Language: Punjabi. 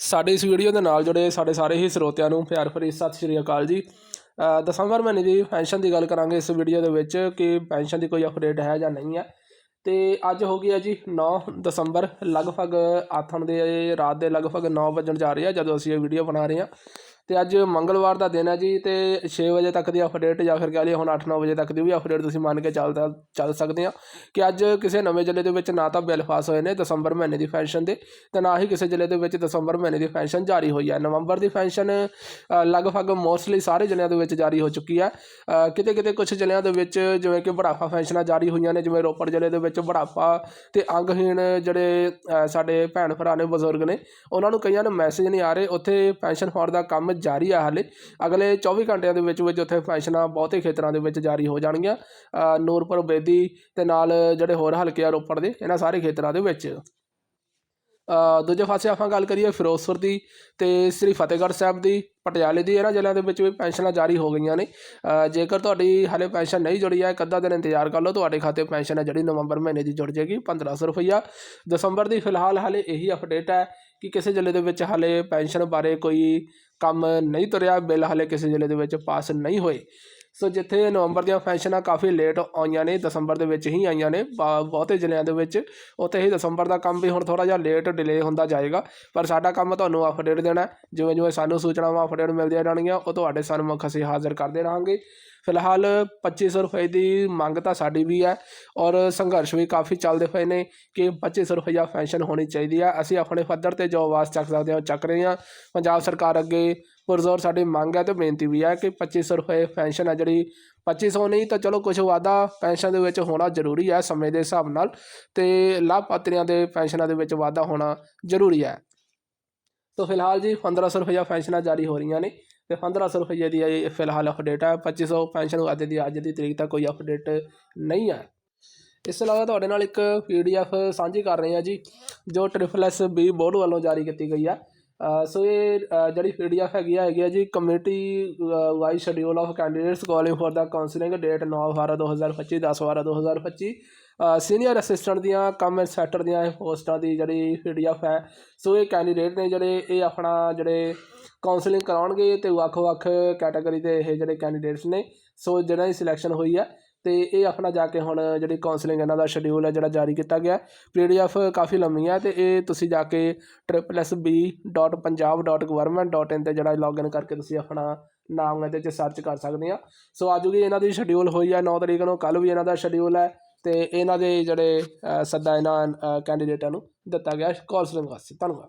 ਸਾਡੇ ਇਸ ਵੀਡੀਓ ਦੇ ਨਾਲ ਜੁੜੇ ਸਾਡੇ ਸਾਰੇ ਹੀ ਸਰੋਤਿਆਂ ਨੂੰ ਪਿਆਰ ਭਰੀ ਸਤਿ ਸ਼੍ਰੀ ਅਕਾਲ ਜੀ। ਦਸੰਬਰ ਮਹੀਨੇ ਦੀ ਪੈਨਸ਼ਨ ਦੀ ਗੱਲ ਕਰਾਂਗੇ ਇਸ ਵੀਡੀਓ ਦੇ ਵਿੱਚ ਕਿ ਪੈਨਸ਼ਨ ਦੀ ਕੋਈ ਅਪਡੇਟ ਹੈ ਜਾਂ ਨਹੀਂ ਹੈ। ਤੇ ਅੱਜ ਹੋ ਗਈ ਹੈ ਜੀ 9 ਦਸੰਬਰ, ਲਗਭਗ ਆਥਣ ਦੇ ਰਾਤ ਦੇ ਲਗਭਗ 9 ਵਜਣ ਜਾ ਰਹੇ ਆ ਜਦੋਂ ਅਸੀਂ ਇਹ ਵੀਡੀਓ ਬਣਾ ਰਹੇ ਹਾਂ। ਤੇ ਅੱਜ ਮੰਗਲਵਾਰ ਦਾ ਦਿਨ ਹੈ ਜੀ ਤੇ 6 ਵਜੇ ਤੱਕ ਦੀ ਅਪਡੇਟ ਜਾਂ ਫਿਰ ਕਹ ਲਈਏ ਹੁਣ 8-9 ਵਜੇ ਤੱਕ ਦੀ ਵੀ ਅਪਡੇਟ ਤੁਸੀਂ ਮੰਨ ਕੇ ਚੱਲਦਾ, ਚੱਲ ਸਕਦੇ ਆ ਕਿ ਅੱਜ ਕਿਸੇ ਨਵੇਂ ਜ਼ਿਲ੍ਹੇ ਦੇ ਵਿੱਚ ਨਾ ਤਾਂ ਬਿੱਲ ਪਾਸ ਹੋਏ ਨੇ ਦਸੰਬਰ ਮਹੀਨੇ ਦੀ ਪੈਨਸ਼ਨ ਦੇ ਤੇ ਨਾ ਹੀ ਕਿਸੇ ਜ਼ਿਲ੍ਹੇ ਦੇ ਵਿੱਚ ਦਸੰਬਰ ਮਹੀਨੇ ਦੀ ਪੈਨਸ਼ਨ ਜਾਰੀ ਹੋਈ ਹੈ। ਨਵੰਬਰ ਦੀ ਪੈਨਸ਼ਨ ਲਗਭਗ ਮੋਸਟਲੀ ਸਾਰੇ ਜ਼ਿਲ੍ਹਿਆਂ ਦੇ ਵਿੱਚ ਜਾਰੀ ਹੋ ਚੁੱਕੀ ਹੈ। ਕਿਤੇ ਕਿਤੇ ਕੁਝ ਜ਼ਿਲ੍ਹਿਆਂ ਦੇ ਵਿੱਚ ਜਿਵੇਂ ਕਿ ਬੁਢਾਪਾ ਪੈਨਸ਼ਨਾਂ ਜਾਰੀ ਹੋਈਆਂ ਨੇ, ਜਿਵੇਂ ਰੋਪੜ ਜ਼ਿਲ੍ਹੇ ਦੇ ਵਿੱਚ ਬੁਢਾਪਾ ਤੇ ਅੰਗਹੀਣ ਜਿਹੜੇ ਸਾਡੇ ਭੈਣ ਭਰਾ ਨੇ, ਬਜ਼ੁਰਗ ਨੇ, ਉਹਨਾਂ ਨੂੰ ਕਈਆਂ ਨੂੰ ਮੈਸੇਜ ਨਹੀਂ ਆ ਰਹੇ, ਉੱਥੇ ਪੈਨਸ਼ਨ ਫਾੜ ਦਾ ਕੰਮ ਜਾਰੀ ਆ ਹਾਲੇ। ਅਗਲੇ 24 ਘੰਟਿਆਂ ਦੇ ਵਿੱਚ ਵਿੱਚ ਉੱਥੇ ਪੈਨਸ਼ਨਾਂ ਬਹੁਤੇ ਖੇਤਰਾਂ ਦੇ ਵਿੱਚ ਜਾਰੀ ਹੋ ਜਾਣਗੀਆਂ। ਨੂਰਪੁਰ, ਬੇਦੀ ਤੇ ਨਾਲ ਜਿਹੜੇ ਹੋਰ ਹਲਕੇ ਆ ਰੋਪੜ ਦੇ, ਇਹਨਾਂ ਸਾਰੇ ਖੇਤਰਾਂ ਦੇ ਵਿੱਚ। ਦੂਜੇ ਪਾਸੇ ਆਪਾਂ ਗੱਲ ਕਰੀਏ ਫਿਰੋਜ਼ਪੁਰ ਦੀ ਤੇ ਸ੍ਰੀ ਫਤਿਹਗੜ੍ਹ ਸਾਹਿਬ ਦੀ, ਪਟਿਆਲੇ ਦੀ, ਇਹਨਾਂ ਜ਼ਿਲ੍ਹਿਆਂ ਦੇ ਵਿੱਚ ਵੀ ਪੈਨਸ਼ਨਾਂ ਜਾਰੀ ਹੋ ਗਈਆਂ ਨੇ। ਜੇਕਰ ਤੁਹਾਡੀ ਹਾਲੇ ਪੈਨਸ਼ਨ ਨਹੀਂ ਜੁੜੀ ਹੈ ਇੱਕ ਅੱਧਾ ਦਿਨ ਇੰਤਜ਼ਾਰ ਕਰ ਲਓ, ਤੁਹਾਡੇ ਖਾਤੇ ਪੈਨਸ਼ਨ ਹੈ ਜਿਹੜੀ ਨਵੰਬਰ ਮਹੀਨੇ ਦੀ ਜੁੜ ਜਾਏਗੀ 1500 ਰੁਪਈਆ। ਦਸੰਬਰ ਦੀ ਫਿਲਹਾਲ ਹਾਲੇ ਇਹੀ ਅਪਡੇਟ ਹੈ ਕਿ ਕਿਸੇ ਜ਼ਿਲ੍ਹੇ ਦੇ ਵਿੱਚ ਹਾਲੇ ਪੈਨਸ਼ਨ ਬਾਰੇ ਕੋਈ ਕੰਮ ਨਹੀਂ ਤੁਰਿਆ, ਬਿੱਲ ਹਾਲੇ ਕਿਸੇ ਜ਼ਿਲ੍ਹੇ ਦੇ ਵਿੱਚ ਪਾਸ ਨਹੀਂ ਹੋਏ। ਸੋ ਜਿੱਥੇ ਨਵੰਬਰ ਦੀਆਂ ਪੈਨਸ਼ਨਾਂ ਕਾਫੀ ਲੇਟ ਆਈਆਂ ਨੇ, ਦਸੰਬਰ ਦੇ ਵਿੱਚ ਹੀ ਆਈਆਂ ਨੇ, ਬਾ- ਬਹੁਤੇ ਜ਼ਿਲ੍ਹਿਆਂ ਦੇ ਵਿੱਚ, ਉੱਥੇ ਹੀ ਦਸੰਬਰ ਦਾ ਕੰਮ ਵੀ ਹੁਣ ਥੋੜਾ ਜਿਹਾ ਲੇਟ ਡਿਲੇ ਹੁੰਦਾ ਜਾਏਗਾ। ਪਰ ਸਾਡਾ ਕੰਮ ਤੁਹਾਨੂੰ ਅਪਡੇਟ ਦੇਣਾ ਜਿਵੇਂ ਜਿਵੇਂ ਸਾਨੂੰ ਸੂਚਨਾਵਾਂ ਅਪਡੇਟ ਮਿਲਦੀਆਂ ਰਹਿਣਗੀਆਂ ਉਹ ਤੁਹਾਡੇ ਸਨਮੁਖ ਅਸੀਂ ਹਾਜ਼ਰ ਕਰਦੇ ਰਹਾਂਗੇ। ਫਿਲਹਾਲ 2500 ਰੁਪਏ ਦੀ ਮੰਗ ਤਾਂ ਸਾਡੀ ਵੀ ਹੈ ਔਰ ਸੰਘਰਸ਼ ਵੀ ਕਾਫੀ ਚੱਲਦੇ ਹੋਏ ਨੇ ਕਿ 2500 ਰੁਪਇਆ ਪੈਨਸ਼ਨ ਹੋਣੀ ਚਾਹੀਦੀ ਹੈ। ਅਸੀਂ ਆਪਣੇ ਪੱਧਰ ਤੇ ਜੋ ਆਵਾਜ਼ ਚੱਕ ਸਕਦੇ ਹਾਂ ਉਹ ਚੱਕ ਰਹੇ ਹਾਂ। ਪੰਜਾਬ ਸਰਕਾਰ ਅੱਗੇ ਪੁਰਜ਼ੋਰ ਸਾਡੀ ਮੰਗ ਹੈ ਤੇ ਬੇਨਤੀ ਵੀ ਹੈ ਕਿ 2500 ਰੁਪਏ ਪੈਨਸ਼ਨ ਹੈ ਜਿਹੜੀ 2500 ਨਹੀਂ ਤਾਂ ਚਲੋ ਕੁਝ ਵਾਧਾ ਪੈਨਸ਼ਨ ਦੇ ਵਿੱਚ ਹੋਣਾ ਜ਼ਰੂਰੀ ਹੈ ਸਮੇਂ ਦੇ ਹਿਸਾਬ ਨਾਲ ਤੇ ਲਾਭਪਾਤਰੀਆਂ ਦੇ ਪੈਨਸ਼ਨਾਂ ਦੇ ਵਿੱਚ ਵਾਧਾ ਹੋਣਾ ਜ਼ਰੂਰੀ ਹੈ। ਤਾਂ ਫਿਲਹਾਲ ਜੀ 1500 ਰੁਪਇਆ ਪੈਨਸ਼ਨਾਂ ਜਾਰੀ ਹੋ ਰਹੀਆਂ ਨੇ। ਤੇ 1500 ਰੁਪਏ ਦੀ ਇਹ ਫਿਲਹਾਲ ਅਪਡੇਟ ਹੈ 2500 ਪੈਨਸ਼ਨ ਅੱਜ ਦੀ ਅੱਜ ਦੀ ਤਰੀਕ ਤੱਕ ਕੋਈ ਅਪਡੇਟ ਨਹੀਂ ਹੈ ਇਸ ਤੋਂ ਇਲਾਵਾ ਤੁਹਾਡੇ ਨਾਲ ਇੱਕ ਪੀਡੀਐਫ ਸਾਂਝੀ ਕਰ ਰਹੇ ਹਾਂ ਜੀ, ਜੋ ਟ੍ਰਿਪਲ ਐਸ ਬੀ ਬੋਰਡ ਵੱਲੋਂ ਜਾਰੀ ਕੀਤੀ ਗਈ ਹੈ ਸੋ ਇਹ ਅ, ਜਿਹੜੀ ਪੀਡੀਐਫ ਹੈਗੀ ਆ ਹੈਗੀ ਹੈ ਜੀ committee wise schedule of candidates calling for the counselling date 9 12 2025 10 12 2025 senior assistant ਦੀਆਂ ਕਮ ਸੈਕਟਰ ਦੀਆਂ ਪੋਸਟਾਂ ਦੀ ਜਿਹੜੀ ਪੀਡੀਐਫ ਹੈ ਸੋ ਇਹ ਕੈਂਡੀਡੇਟ ਨੇ ਜਿਹੜੇ ਇਹ ਆਪਣਾ ਜਿਹੜੇ ਕਾਉਂਸਲਿੰਗ ਕਰਾਉਣਗੇ ਤੇ ਵੱਖ-ਵੱਖ ਕੈਟਾਗਰੀ ਦੇ ਇਹ ਜਿਹੜੇ ਕੈਂਡੀਡੇਟਸ ਨੇ। ਸੋ ਜਿਹਨਾਂ ਦੀ ਸਿਲੈਕਸ਼ਨ ਹੋਈ ਹੈ ਤੇ ਇਹ ਆਪਣਾ ਜਾ ਕੇ ਹੁਣ ਜਿਹੜੀ ਕਾਉਂਸਲਿੰਗ ਇਹਨਾਂ ਦਾ ਸ਼ਡਿਊਲ ਹੈ, ਜਿਹੜਾ ਜਾਰੀ ਕੀਤਾ ਗਿਆ ਪੀਡੀਐਫ ਕਾਫੀ ਲੰਮੀ ਹੈ ਤੇ ਇਹ ਤੁਸੀਂ ਜਾ ਕੇ www.punjab.government.in ਤੇ ਜਿਹੜਾ ਲੌਗਇਨ ਕਰਕੇ ਤੁਸੀਂ ਆਪਣਾ ਨਾਮ ਇਹਦੇ 'ਚ ਸਰਚ ਕਰ ਸਕਦੇ ਆ। ਸੋ ਅੱਜ ਵੀ ਇਹਨਾਂ ਦੀ ਸ਼ਡਿਊਲ ਹੋਈ ਹੈ 9 ਤਰੀਕ ਨੂੰ ਕੱਲ ਵੀ ਇਹਨਾਂ ਦਾ ਸ਼ਡਿਊਲ ਹੈ ਤੇ ਇਹਨਾਂ ਦੇ ਜਿਹੜੇ ਸੱਦਾ ਇਹਨਾਂ ਕੈਂਡੀਡੇਟਾਂ ਨੂੰ ਦਿੱਤਾ ਗਿਆ। ਕਾਉਂਸਲਿੰਗ ਵਾਸਤੇ ਧੰਨਵਾਦ।